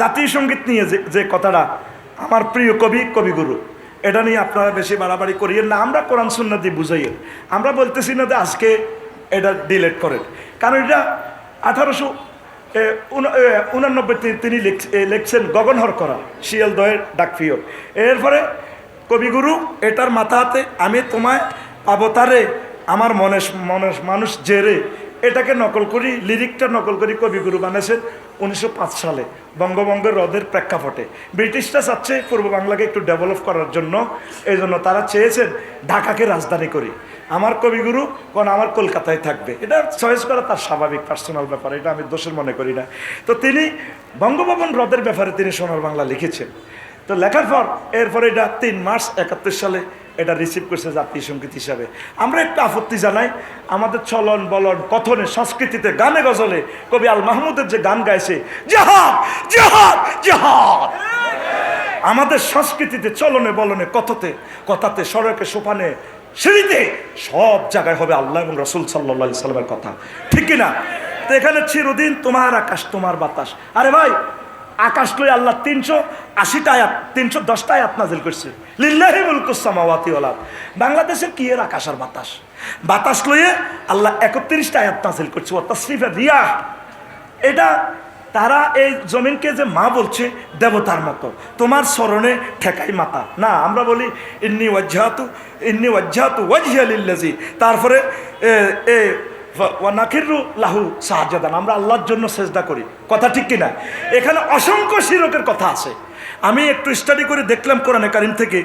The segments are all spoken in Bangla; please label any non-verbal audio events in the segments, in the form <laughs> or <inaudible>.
জাতীয় সংগীত নিয়ে যে যে কথাটা আমার প্রিয় কবি, কবিগুরু, এটা নিয়ে আপনারা বেশি বাড়াবাড়ি করিয়েন না। আমরা কোরআন সুন্না দিয়ে বুঝাইয়েন। আমরা বলতেছি না যে আজকে এটা ডিলেট করেন। কারণ এটা আঠারোশো উনানব্বই তিনি লিখছেন গগনহর করা শিয়াল দয়ের ডাকফিয়র এরপরে কবিগুরু, এটার মাথাতে আমি তোমায় পাবো আমার মনে মানুষ জেরে। এটাকে নকল করি লিরিকটা নকল করি কবিগুরু বানিয়েছেন উনিশশো পাঁচ সালে বঙ্গবঙ্গের হ্রদের প্রেক্ষাপটে। ব্রিটিশরা চাচ্ছে পূর্ব বাংলাকে একটু ডেভেলপ করার জন্য। এই জন্য তারা চেয়েছেন ঢাকাকে রাজধানী করি। আমার কবিগুরু কোন আমার কলকাতায় থাকবে। এটা চয়েস করা তার স্বাভাবিক পার্সোনাল ব্যাপার। এটা আমি দোষের মনে করি না। তো তিনি বঙ্গভবন হ্রদের ব্যাপারে তিনি সোনার বাংলা লিখেছেন। তো লেখার পর এরপরে এটা তিন মার্চ একাত্তর সালে এটা রিসিভ করছে জাতীয় সংগীত হিসাবে। আমরা একটু আপত্তি জানাই, আমাদের চলন বলন, কথনে, সংস্কৃতিতে, গানে, গজলে কবি আল মাহমুদের যে গান গাইছে, জাহাদ জাহাদ জাহাদ! আমাদের সংস্কৃতিতে, চলনে, বলনে, কথতে, কথাতে, সড়কে, সোপানে, সিঁড়িতে সব জায়গায় হবে আল্লাহ এবং রসুল সাল্লা সাল্লামের কথা। ঠিক কিনা? তো এখানে চিরদিন তোমার আকাশ, তোমার বাতাস। আরে ভাই আকাশ লই আল্লাহ তিনশো আশিটা আয়াত, তিনশো দশটা আয়াত নাজিল করছে। লিল্লাহি মুলকুসামাওয়াতি ওয়ালাদ বাংলাদেশের কি এর আকাশ আর বাতাস? বাতাস লইয়ে আল্লাহ একত্রিশটা আয়াত নাজিল করছে ও তসরিফের রিয়া এটা তারা এই জমিনকে যে মা বলছে, দেবতার মতো। তোমার স্মরণে ঠেকাই মাতা। না, আমরা বলি, ইন্নি ওয়াজ্জাহাতু ইন্নি ওয়াজ্জাহাতু ওয়াজহিয়ালিল্লাজি তারপরে এ নাকিরু লাহু সাহায্যদান। আমরা আল্লাহর জন্য সেজদা করি। কথা ঠিক কিনা? এখানে অসংখ্য শিরকের কথা আছে। আমি একটু স্টাডি করে দেখলাম কোরআনে কারিম থেকে।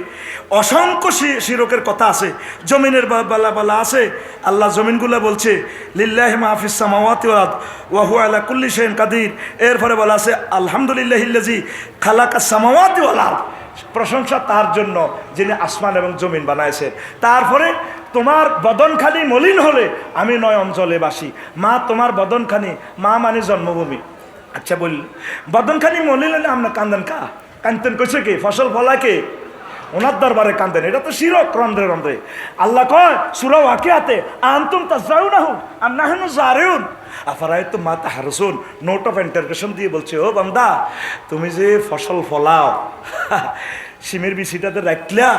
অসংখ্য শিরকের কথা আছে। জমিনের বেলা বেলা আছে। আল্লাহ জমিনগুলো বলছে, লিল্লাহ মাহফিস সামাওয়াতি ওয়াদ ওয়াহু আলা কুল্লি শাইইন কাদির। এরপরে বলা আছে আলহামদুলিল্লাহ ইল্লাজি খালাকা সামাওয়াতি ওয়াল আরদ। প্রশংসা তার জন্য যিনি আসমান এবং জমিন বানাইছে তারপরে তোমার বদনখানি মলিন হলে আমি নয় অঞ্চলে বাসি মা, তোমার বদনখানি, মা মানে জন্মভূমি। আচ্ছা বলি, বদনখানি মলিন হলে আমরা কান্দন কা? কান্দন কইছে কি? ফসল ফলা কে? ওনার দরবারে কান্দেন। এটা তো শিরক রন্ধ্রে রন্ধ্রে। আল্লাহ কয়, সুরা ওয়াকিয়াতে, আনতুম তাজাউ না হুন আর না হেন জারেউন। আফারাই তো মা তাহারসুন। নোট অফ ইন্টারগ্রেশন দিয়ে বলছে, ও বান্দা, তুমি যে ফসল ফলাও <laughs> সিমের বিচিটাতে রাখলা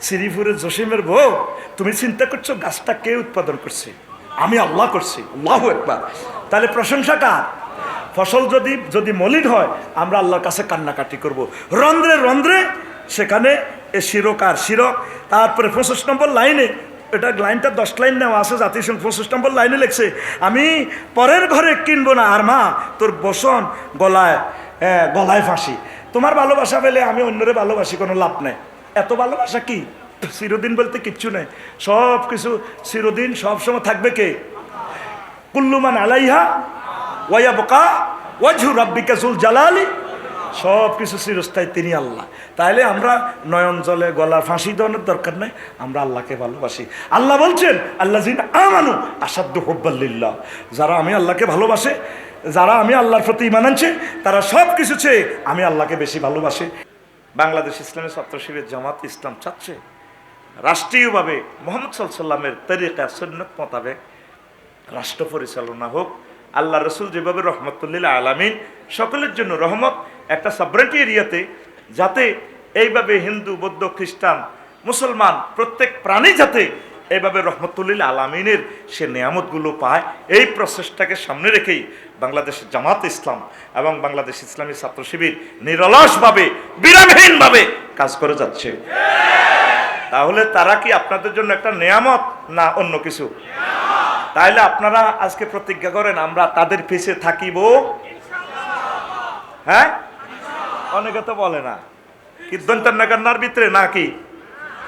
শ্রীপুরের জসিমের বউ তুমি চিন্তা করছ গাছটা কে উৎপাদন করছে? আমি আল্লাহ করছি, আল্লাহ একবার তাহলে প্রশংসা কার? ফসল যদি যদি মলিন হয়, আমরা আল্লাহর কাছে কান্নাকাটি করব। রন্ধ্রে রন্ধ্রে সেখানে এ শিরকার শিরক। তারপরে পঁচিশ নম্বর লাইনে, এটা লাইনটা দশ লাইন নেওয়া আছে, জাতিসংঘ পঁচিশ নম্বর লাইনে লিখছে, আমি পরের ঘরে কিনবো না, আর মা, তোর বসন গলায় গলায় ফাঁসি। তোমার ভালোবাসা পেলে আমি অন্যরে ভালোবাসি, কোনো লাভ নেই। এত ভালোবাসা কি? চিরদিন বলতে কিচ্ছু নেই। সব কিছু চিরদিন, সব সময় থাকবে কে? কুল্লুমান আলাইহা, ওয়া বোকা ওয়াজহু রাব্বিকা জুল জালালি সব কিছু চিরস্থায়ী তিনি আল্লাহ। তাইলে আমরা নয়ন জলে গলার ফাঁসি দেওয়ানোর দরকার নেই, আমরা আল্লাহকে ভালোবাসি। আল্লাহ বলছেন আল্লাহ জিন আমানু আসাদ্দ হব্বাল্লিল্লাহ যারা আমি আল্লাহকে ভালোবাসে, যারা আমি আল্লাহর প্রতি ইমান আনছে, তারা সব কিছু চেয়ে আমি আল্লাহকে বেশি ভালোবাসি। বাংলাদেশ ইসলামী ছাত্র শিবির জামাত ইসলাম চাচ্ছে রাষ্ট্রীয়ভাবে মোহাম্মদ সাল্লামের তরিকা সন্ন্যত মোতাবেক রাষ্ট্র পরিচালনা হোক। আল্লাহ রসুল যেভাবে রহমতুল্লিল আলামিন সকলের জন্য রহমত একটা সাবরেন্টি এরিয়াতে যাতে এইভাবে হিন্দু, বৌদ্ধ, খ্রিস্টান, মুসলমান প্রত্যেক প্রাণী যাতে এইভাবে রহমতুল্লিল আলামিনের সে নিয়ামতগুলো পায়, এই প্রসেসটাকে সামনে রেখেই বাংলাদেশ জামাত ইসলাম এবং বাংলাদেশ ইসলামী ছাত্র শিবির নিরলসভাবে, বিরামহীনভাবে কাজ করে যাচ্ছে। তাহলে তারা কি আপনাদের জন্য একটা নিয়ামত না অন্য কিছু? তাইলে আপনারা আজকে প্রতিজ্ঞা করেন, আমরা তাদের পিছে থাকিব। হ্যাঁ? অনেকে তো বলে না কীর্তন নাগান্নার ভিতরে নাকি?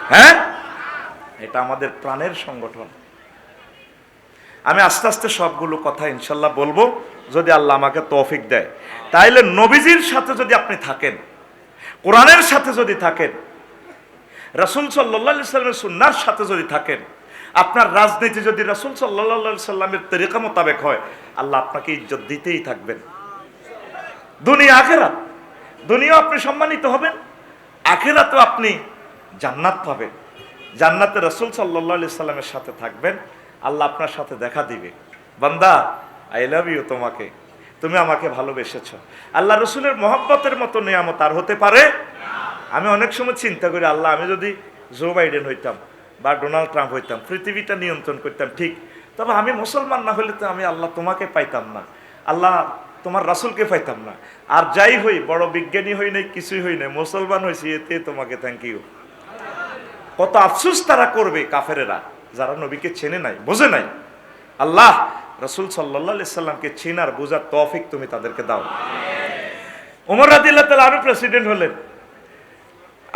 হ্যাঁ? এটা আমাদের প্রাণের সংগঠন। আমি আস্তে আস্তে সবগুলো কথা ইনশাল্লাহ বলব, যদি আল্লাহ আমাকে তৌফিক দেয়। তাইলে নবীজির সাথে যদি আপনি থাকেন, কোরআনের সাথে যদি থাকেন, রাসুল সাল্লা সাল্লামের সুন্নার সাথে যদি থাকেন, আপনার রাজনীতি যদি রাসুল সাল্লা সাল্লামের তরিকা মোতাবেক হয়, আল্লাহ আপনাকে ইজ্জত দিতেই থাকবেন। দুনিয়া আখেরাত। দুনিয়া আপনি সম্মানিত হবেন, আখেরাতেও আপনি জান্নাত পাবেন। জান্নাতে রসুল সাল্লা সাল্লামের সাথে থাকবেন, আল্লাহ আপনার সাথে দেখা দিবে। বান্দা আই লাভ ইউ তোমাকে। তুমি আমাকে ভালোবেসেছ। আল্লাহ রসুলের মহব্বতের মতো নিয়ামত আর হতে পারে? আমি অনেক সময় চিন্তা করি, আল্লাহ, আমি যদি জো বাইডেন হইতাম বা ডোনাল্ড ট্রাম্প হইতাম, পৃথিবীটা নিয়ন্ত্রণ করতাম, ঠিক। তবে আমি মুসলমান না হলে তো আমি আল্লাহ তোমাকে পাইতাম না। আল্লাহ তোমার রাসুলকে পাইতাম না। আর যাই হই, বড় বিজ্ঞানী হই নাই, কিছুই হই নাই, মুসলমান হয়েছি এতে তোমাকে থ্যাংক ইউ কত আফসুস তারা করবে কাফেরেরা, যারা নবীকে চেনে নাই, বোঝে নাই। আল্লাহ, রসুল সাল্লাহ সাল্লামকে চেনার, বোঝার তৌফিক তুমি তাদেরকে দাও। ওমর রাদিল্লাহ তালা আরও প্রেসিডেন্ট হলেন।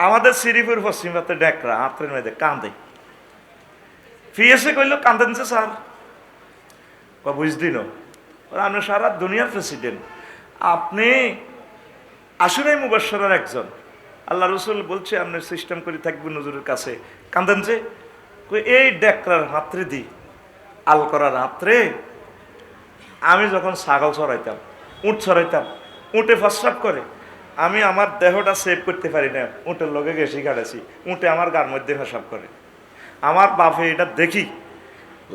আমাদের শ্রীপুর পশ্চিমাতে ডেকরা আত্রের মেয়েদের কান্দে। ফিএসে কইল, কান্দেন স্যার। বুঝদিন আপনি সারা দুনিয়ার প্রেসিডেন্ট আপনি আসুনাই মুবাসরার একজন। আল্লাহ রসুল বলছে আপনি সিস্টেম করে থাকবেন নজরের কাছে। কান্দেন যে এই ডেকরার হাতরে দি, আল করার হাতরে। আমি যখন ছাগল ছড়াইতাম উঁট ছড়াইতাম উঁটে ফাঁসাপ করে, আমি আমার দেহটা সেভ করতে পারি না, উঁটের লগে গেছি কাটাছি, উঁটে আমার গার মধ্যে ফাঁসাপ করে। আমার বাপে এটা দেখি,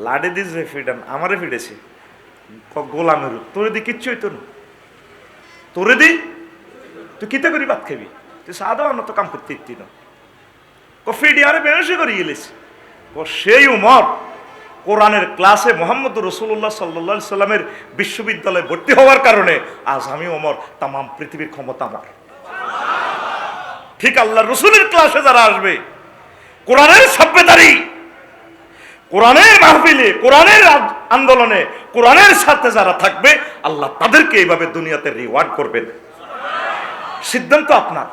লাডে দিস রে ফিডান, আমারে ফিডেছে। গোলামের তোরে দি কিচ্ছু হইতো না। তোরে দি তুই কিতে করি ভাত খাবি? তুই সাধারণ তো কাম করতে ইতি না। ক ফিডি আরে বেরসে করে গেলিস। ও সেই উমর কোরআনের ক্লাসে মোহাম্মদ রসুল্লাহ সাল্লা সাল্লামের বিশ্ববিদ্যালয়ে ভর্তি হওয়ার কারণে আজ আমি ওমর তাম পৃথিবীর ক্ষমতা আমার। ঠিক আল্লাহ রসুলের ক্লাসে যারা আসবে, কোরআনের সভ্যতারি কোরআনের মাহফিলে, কোরআনের আন্দোলনে, কোরআনের সাথে যারা থাকবে, আল্লাহ তাদেরকে এইভাবে দুনিয়াতে রিওয়ার্ড করবেন। সিদ্ধান্ত আপনার।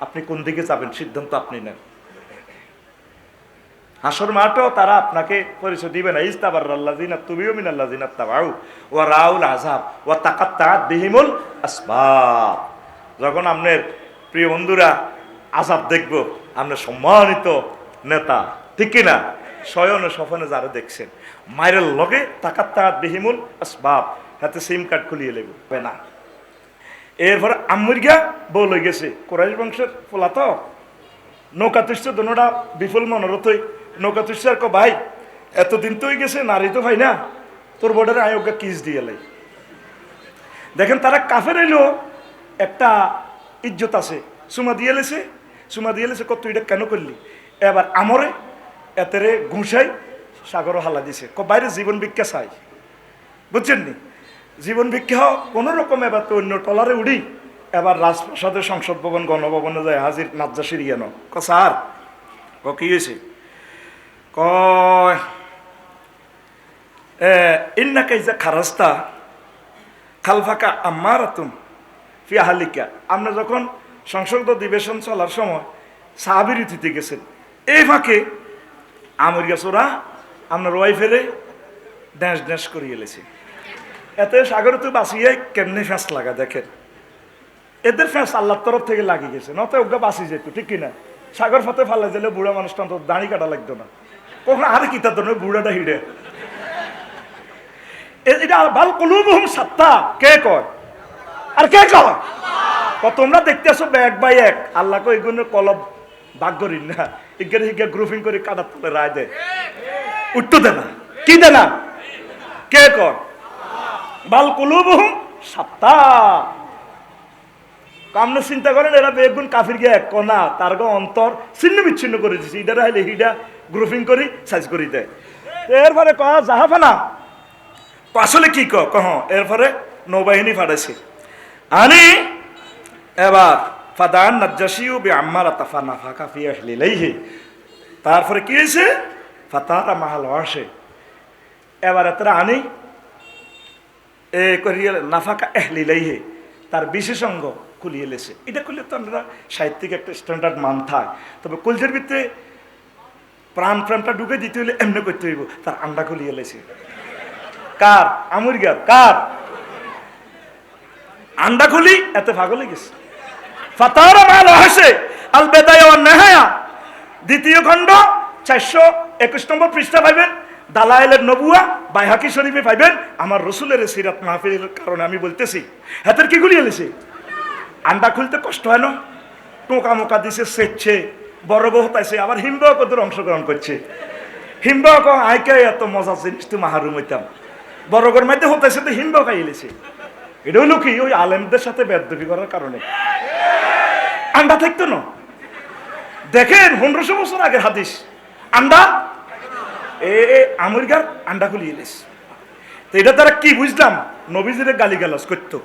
আপনি কোন দিকে যাবেন? সিদ্ধান্ত আপনি নেন। হাসর মাঠেও তারা আপনাকে পরিচয় দিবে না। ইস্তাবার আল্লাজিনা তুমিও মিন তাবাউ ও রাউল আজাব ও তাকাত্তাত বিহিমুল আসবাব। যখন আপনার প্রিয় বন্ধুরা আজাব দেখব, আপনার সম্মানিত নেতা, ঠিক কিনা? শয়ন সফনে যারা দেখছেন, মায়ের লগে তাকাত্তাত বিহিমুল আসবাব, হাতে সিম কার্ড খুলিয়ে লেব না। এরপরে আম্মুরগা বউ লই গেছে, কোরাইশ বংশের ফোলা তো নৌকা তুষ্ট দোনোটা বিফল মনোরথই নৌকা তুষ্ট আর ক, ভাই, এতদিন তো হয়ে গেছে, নারী তো ভাই না। তোর বোর্ডের আয়োগা কিস দিয়ে লাই। দেখেন, তারা কাফের এলো একটা ইজ্জত আছে। সুমা দিয়ে লেছে, সুমা দিয়ে লেছে, কত এটা কেন করলি? এবার আমরে এতেরে ঘুষাই সাগর হালা দিছে। ক বাইরে জীবন ভিক্ষা চাই। বুঝছেন নি? জীবন ভিক্ষা কোন রকম এবার তো অন্য টলারে উড়ি, এবার রাজপ্রাসাদে সংসদ ভবন, গণভবনে যায় হাজির নাজ্জা সিরিয়ানো ক স্যার, ক কি হয়েছে কয় এ, ইন্না কাইজা খারাস্তা খালফাকা আম্মার তুম ফি আহালিকা। আমরা যখন সংসদ অধিবেশন চলার সময় সাহাবিরীতিতে গেছেন, এই ফাঁকে আমর গাছোরা আপনার ওয়াইফেরে ড্যাঁস ড্যাঁস করিয়ে এলেছে এতে সাগরে তো বাঁচিয়ে কেমনে ফ্যাঁস লাগা দেখেন? এদের ফ্যাঁস আল্লাহর তরফ থেকে লাগিয়ে গেছে নতে ওগা বাঁচি যেত, ঠিক কিনা? সাগর ফাতে ফালে দিলে বুড়া মানুষটা অন্তত দাঁড়ি কাটা লাগতো না। কখন আরে কি তার বুড়াটা হিড়ে? এটা ভালো কলুবহুম সাত্তা। কে কয়? আর কে কয়? তোমরা দেখতেছো এক বাই এক। আল্লাহকে এগুলো কলব ভাগ করি না। হিজ্ঞা গ্রুপিং করে কাটার তুলে, রায় দেয়। দে না। কি দে না? কে কয়? বাল কুলুবহুম সাত্তা। কামনে চিন্তা করেন, এরা বেগুন কাফির গিয়ে এক কনা তার গো অন্তর ছিন্ন বিচ্ছিন্ন করে দিছে। ইডার হাইলে হিডা গ্রুপিং করি সাইজ করি দেয়। এরপরে কয়া, জাহাফানা। তো আসলে কি ক কহ, এরপরে নৌবাহিনী ফাটাইছে। আনি, এবার ফাদান নাজ্জাসিউ বি আম্মার তাফা নাফা কাফি আসলিলাইহি তারপরে কি হয়েছে? ফাতারা মাহাল এবার এতরা আনি, এ করিয়ে নাফাকা তার বিশেষজ্ঞ খুলিয়ে লেছে। এটা করলে তো আমরা সাহিত্যিক একটা স্ট্যান্ডার্ড মান থাক তবে কলজের ভিতরে প্রাণ প্রাণটা ঢুকে দিতে হলে এমনি করতে হইব। তার আন্ডা খুলিয়ে লেছে। কার? আমুরগার কার? আন্ডা খুলি, এত ভাগলে গেছে ফাতারা মাল আল বেদায় নেহায়া। দ্বিতীয় খণ্ড, চারশো একুশ নম্বর পৃষ্ঠা পাইবেন দালায়েলের নবুয়া বাইহাকি শরীফে পাইবেন, আমার রসুলের সিরাত মাহফিলের কারণে আমি বলতেছি। হাতের কি গুলি এলেছে? আন্ডা খুলতে কষ্ট হয় না? টোকা মোকা দিছে, সেচ্ছে, বড় বউ হতাইছে, আবার হিমবাহ কত অংশগ্রহণ করছে। হিমবাহ আইকে এত মজা জিনিস, তো মাহারুম হইতাম। বড়গর মধ্যে হতাইছে, তো হিমবাহ খাই এলেছে এটা হলো কি? ওই আলেমদের সাথে বেদবি করার কারণে। আন্ডা থাকতো না। দেখেন, পনেরোশো বছর আগের হাদিস। আন্ডা? এ আমেরিকার আন্ডা খুলি এলিস তো এটা তারা কি বুঝলাম? নবীজির গালি গালাজ করতো।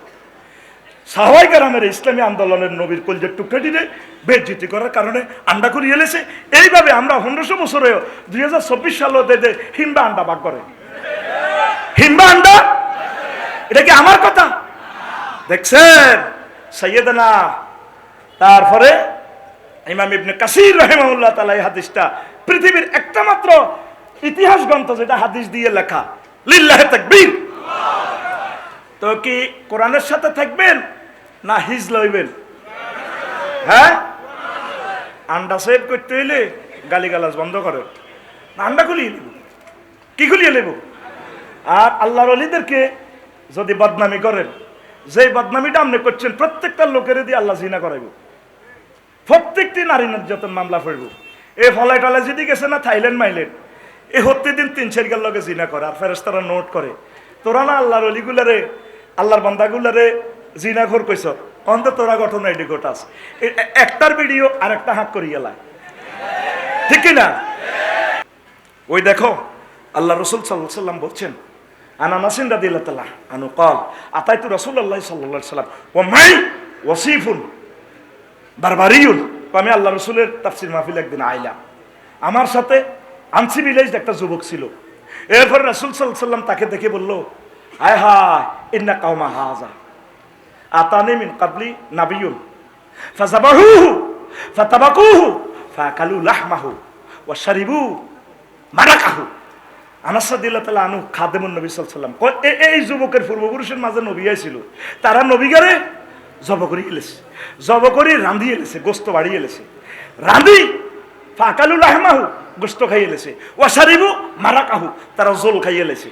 সাহাই গ্রামের ইসলামী আন্দোলনের নবীর কলজের টুকরা দিলে বেজ্জিতি করার কারণে আন্ডা করি এলেছে এইভাবে আমরা পনেরোশো বছরে দুই হাজার চব্বিশ সালে দেদে হিম্বা আন্ডা বাগ করে। হিম্বা আন্ডা? এটা কি আমার কথা? দেখছেন? সৈয়দনা তারপরে ইমাম ইবনে কাসির রহিমাউল্লাহ তাআলা এই হাদিসটা পৃথিবীর একটা মাত্র ইতিহাস গ্রন্থ যেটা হাদিস দিয়ে লেখা। লিল্লাহে তাকবীর। তো কি কোরআনের সাথে থাকবেন না হিজ লইবেন? হ্যাঁ? আন্ডা সেভ করতে হইলে গালিগালাজ বন্ধ করেন না, আন্ডা খুলিয়ে নেব। কি খুলিয়ে নেব? আর আল্লাহর অলিদেরকে যদি বদনামি করেন যে বদনামিটা আপনি করছেন, প্রত্যেকটা লোকের দিয়ে আল্লাহ জিনা করাইব। প্রত্যেকটি নারী নির্যাতন মামলা পড়ব এ ফলাই টলাই যদি গেছে না, থাইল্যান্ড মাইল্যান্ড এ হত্যে দিন তিন চারিকার লগে জিনা করে, আর ফেরেস্তারা নোট করে। তোরা না আল্লাহর অলিগুলারে, আল্লাহর বান্দাগুলারে জিনা ঘর কইস অন্ত তোরা ঘটনা এটি ঘটাস এ- এ- একটার ভিডিও আর একটা হাঁক করি গেলায় ঠিক কি না? ওই দেখো, আল্লাহ রসুল সাল্লাহ সাল্লাম বলছেন আনা নাসিন রাদিল্লাহ তালা আনু কল আতাই তু রসুল আল্লাহ সাল্লাহ সাল্লাম ও মাই ওসিফুন বারবারিউন আমি আল্লাহ রসুলের তাফসির মাহফিল একদিন আইলাম। আমার সাথে আনসি ভিলেজ একটা যুবক ছিল। এরপর রসুল সাল্লাম তাকে দেখে বলল, হায় হায়, ইন্না কাউমা হাজা, আতানি মিন কাবলি নাবিয়ুন ফাজাবাহুহু ফাতাবাকুহু, ফাকালু লাহমাহু, ওয়া শারিবু মারাকাহু। আনাসাদিল্লাহ তালা আনু খাদেমুন নবী সাল্লাম এই যুবকের পূর্বপুরুষের মাঝে নবী ছিল তারা নবীগারে জব করি এলেছে। জব করি রান্ধি এলেছে, গোস্ত বাড়ি এলেছে। রান্ধি ফাকালুল আহমাহু গোস্ত খাই এলেছে। ওয়াসারিবু মারাকাহু, তারা জোল খাই এলেছে।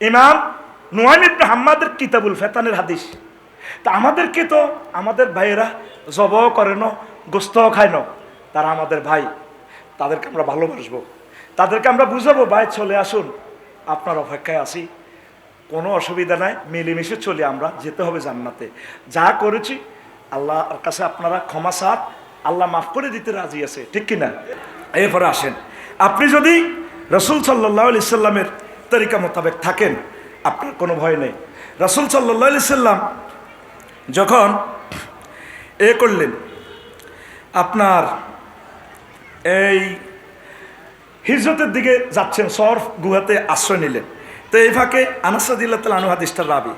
ইমাম নুয়াইম ইবনে হাম্মাদের কিতাবুল ফেতানের হাদিস। তা আমাদেরকে তো আমাদের ভাইয়েরা জব করে ন গোস্ত খায় ন। তারা আমাদের ভাই। তাদেরকে আমরা ভালোবাসবো। তাদেরকে আমরা বুঝাবো, ভাই, চলে আসুন। আপনার অপেক্ষায় আসি কোনো অসুবিধা নাই। মিলেমিশে চলে আমরা। যেতে হবে জান্নাতে। যা করেছি, আল্লাহর কাছে আপনারা ক্ষমা সাত আল্লাহ মাফ করে দিতে রাজি আছে। ঠিক কিনা? এরপরে আসেন। আপনি যদি রসুল সাল্লাহ আলি সাল্লামের তরিকা মোতাবেক থাকেন, আপনার কোনো ভয় নেই। রসুল সাল্লাহ আলি সাল্লাম যখন এ করলেন, আপনার এই হিজরতের দিকে যাচ্ছেন, সরফ গুহাতে আশ্রয় নিলেন। তো এই ফাঁকে আনাসাদিল্লাহ তালা আনু হাদিসটার রাবি,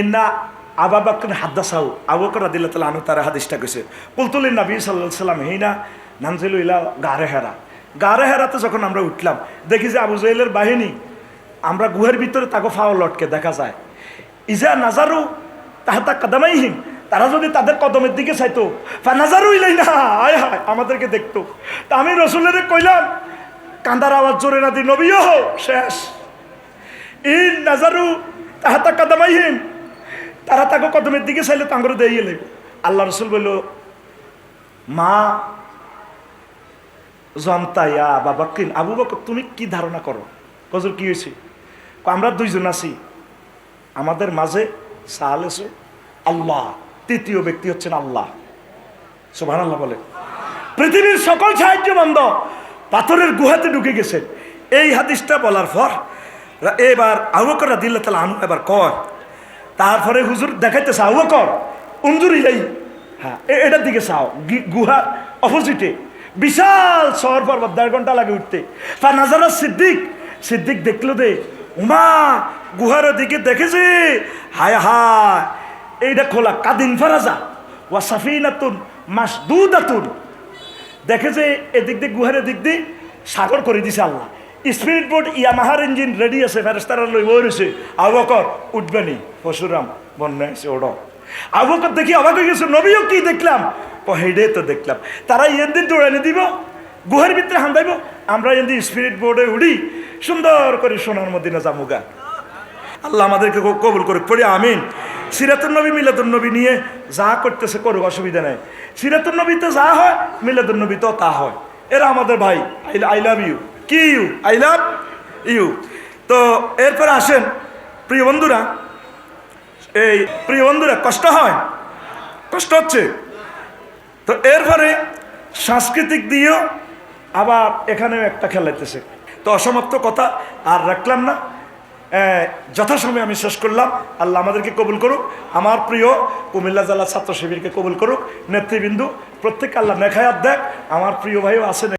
ইন্না আবা বাক্কিন হাদ্দাসাউ আবকর আদিল্লাহ তালা আনু তারা হাদিসটা কইছে কুলতুলিন নবী সাল্লাহ সাল্লাম হিনা নানজিলু ইলা গারে হেরা। গারে হেরাতে যখন আমরা উঠলাম, দেখি যে আবু জাইলের বাহিনী, আমরা গুহার ভিতরে তাকে ফাও লটকে দেখা যায়। ইজা নাজারু তাহাতা কাদামাইহীন তারা যদি তাদের কদমের দিকে চাইতো, ফানাজারু ইলাই না আয় হায়, আমাদেরকে দেখতো। তা আমি রসুলের কইলাম, কান্দার আওয়াজ জোরে না দি নবীও শেষ। ইন নাজারু তাহাতা কাদামাইহীন তারা তাকে কদমের দিকে চাইলে তাঙ্গরে দিয়ে লাগবে আল্লাহ রসুল বলল, মা জমতাইয়া বাবা কিন আবু বকর, তুমি কি ধারণা করো? কজর কি হয়েছে আমরা দুইজন আছি। আমাদের মাঝে এসে আল্লাহ। তৃতীয় ব্যক্তি হচ্ছেন আল্লাহ। সোভান আল্লাহ বলে। পৃথিবীর সকল সাহায্য বন্ধ পাথরের গুহাতে ঢুকে গেছে। এই হাদিসটা বলার পর এবার আবুকর দিল্লা তালা আনু এবার কর তারপরে হুজুর দেখাইতেছে আবুকর উঞ্জুরি যাই হ্যাঁ এটার দিকে চাও। গুহার অপোজিটে বিশাল শহর পর্বত, দেড় ঘণ্টা লাগে উঠতে। তা নাজারা সিদ্দিক সিদ্দিক দেখল দে উমা, গুহার দিকে দেখেছে? হায় হায় এইটা খোলা কাদিন ফারাজা, ওয়া সাফিনাতুন মাস দুদাতুন দেখে যে এদিক দিয়ে, গুহার এদিক দিয়ে সাগর করে দিছে আল্লাহ। স্পিরিট বোর্ড ইয়ামাহার ইঞ্জিন রেডি আছে ফেরেস্তারা লই বই রয়েছে। আবকর উঠবেনি পশুরাম বন্যা আছে ওড়। আবকর দেখি অবাক হয়ে গেছে, নবীও কি দেখলাম? হেডে তো দেখলাম। তারা ইয়েন দিন দৌড়ানি দিব, গুহার ভিতরে হান্দাইব আমরা এন স্পিরিট বোর্ডে উড়ি, সুন্দর করে সোনার মদিনা জামুগা আল্লাহ আমাদেরকে কবুল করে পড়ি, আমিন। সিরাতুল নবী মিলাতুল নবী নিয়ে যা করতেছে করুক, অসুবিধা নেই। সিরাতুল নবীতে যা হয় মিলাতুল নবী তো তা হয়। এরা আমাদের ভাই। I love you. কি ইউ? I love you. তো এরপরে আসেন, প্রিয় বন্ধুরা, এই প্রিয় বন্ধুরা, কষ্ট হয়? কষ্ট হচ্ছে? তো এরপরে সাংস্কৃতিক দিয়েও আবার এখানেও একটা খেলাইতেছে। তো অসমাপ্ত কথা, আর রাখলাম না। যথাসময়ে আমি শেষ করলাম। আল্লাহ আমাদেরকে কবুল করুক। আমার প্রিয় কুমিল্লা জেলা ছাত্র শিবিরকে কবুল করুক। নেতৃবৃন্দু প্রত্যেক আল্লাহ নেখায়াত দেখ। আমার প্রিয় ভাইও আছেন